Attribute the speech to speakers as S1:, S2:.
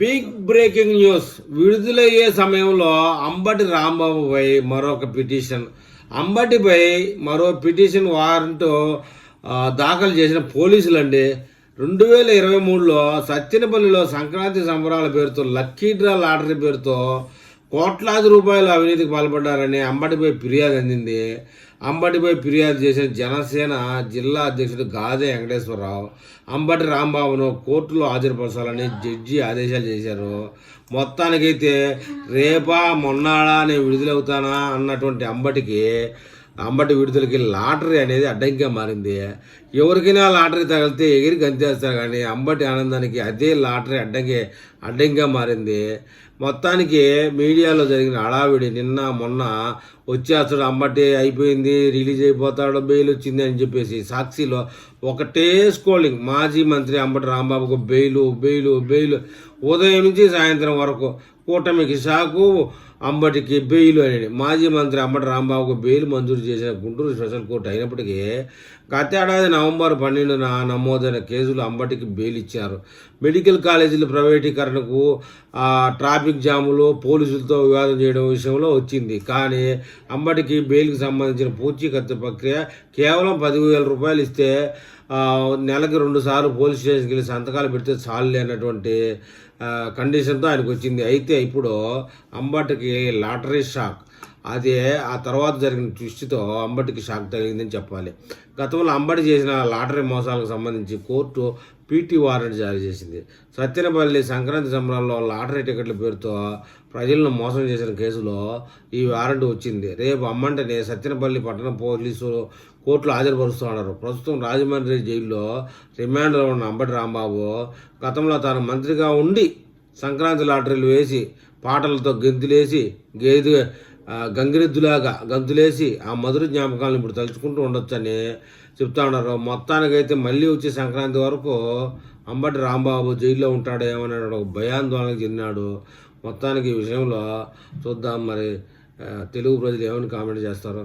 S1: Big breaking news విడుదలయ్యే సమయంలో అంబటి రాంబాబుపై మరొక పిటిషన్. అంబటిపై మరో పిటిషన్ వారంట్ దాఖలు చేసిన పోలీసులు అండి రెండు వేల ఇరవై మూడులో సత్యనపల్లిలో సంక్రాంతి సంబరాల పేరుతో లక్కీ డ్రా లాటరీ పేరుతో కోట్లాది రూపాయలు అవినీతికి పాల్పడ్డారని అంబటిపై ఫిర్యాదు అందింది. అంబటిపై ఫిర్యాదు చేసిన జనసేన జిల్లా అధ్యక్షుడు గాదే వెంకటేశ్వరరావు అంబటి రాంబాబును కోర్టులో హాజరుపరచాలని జడ్జి ఆదేశాలు చేశారు. మొత్తానికైతే రేపా మొన్నాడా నేను విడుదలవుతానా అన్నటువంటి అంబటికి అంబటి విడుదలకి లాటరీ అనేది అడ్డంగా మారింది. ఎవరికైనా లాటరీ తగిలితే ఎగిరి గంతేస్తారు కానీ అంబటి ఆనందానికి అదే లాటరీ అడ్డంగా అడ్డంగా మారింది. మొత్తానికి మీడియాలో జరిగిన హడావిడి నిన్న మొన్న వచ్చేస్తాడు అంబటి అయిపోయింది రిలీజ్ అయిపోతాడు బెయిల్ వచ్చింది అని చెప్పేసి సాక్షిలో ఒకటే స్కోలింగ్ మాజీ మంత్రి అంబటి రాంబాబుకు బెయిలు బెయిలు బెయిలు. ఉదయం నుంచి సాయంత్రం వరకు కూటమికి షాకు అంబటికి బెయిల్ అని మాజీ మంత్రి అంబటి రాంబాబుకు బెయిల్ మంజూరు చేసిన గుంటూరు స్పెషల్ కోర్టు అయినప్పటికీ గతేడాది నవంబర్ పన్నెండున నమోదైన కేసులు అంబటికి బెయిల్ ఇచ్చారు. మెడికల్ కాలేజీల ప్రైవేటీకరణకు ట్రాఫిక్ జాములు పోలీసులతో వివాదం చేయడం విషయంలో వచ్చింది. కానీ అంబటికి బెయిల్కి సంబంధించిన పూచీకత్తు ప్రక్రియ కేవలం పదివేల రూపాయలు ఇస్తే నెలకి రెండు సార్లు పోలీస్ స్టేషన్కి వెళ్ళి సంతకాలు పెడితే చాలు అన్నటువంటి కండిషన్తో ఆయనకు వచ్చింది. అయితే ఇప్పుడు అంబటికి లాటరీ షాక్. అదే ఆ తర్వాత జరిగిన దృష్టితో అంబటికి షాక్ తగిలిందని చెప్పాలి. గతంలో అంబటి చేసిన లాటరీ మోసాలకు సంబంధించి కోర్టు పీటీ వారెంట్ జారీ చేసింది. సత్యనపల్లి సంక్రాంతి సంబరాల్లో లాటరీ టికెట్ల పేరుతో ప్రజలను మోసం చేసిన కేసులో ఈ వారెంట్ వచ్చింది. రేపు అమ్మంటనే సత్యనపల్లి పట్టణ పోలీసులు కోర్టులో హాజరుపరుస్తున్నారు. ప్రస్తుతం రాజమండ్రి జైల్లో రిమాండ్లో ఉన్న అంబటి రాంబాబు గతంలో తాను మంత్రిగా ఉండి సంక్రాంతి లాటరీలు వేసి పాటలతో గెంతులేసి గేదె గంగిరెద్దులాగా గంతులేసి ఆ మధుర జ్ఞాపకాలను ఇప్పుడు తలుచుకుంటూ ఉండొచ్చని చెప్తా ఉన్నారు. మొత్తానికైతే మళ్ళీ వచ్చే సంక్రాంతి వరకు అంబటి రాంబాబు జైల్లో ఉంటాడేమని ఒక భయాందోళనకు చెందినాడు. మొత్తానికి ఈ విషయంలో చూద్దాం మరి తెలుగు ప్రజలు ఏమని కామెంట్ చేస్తారు?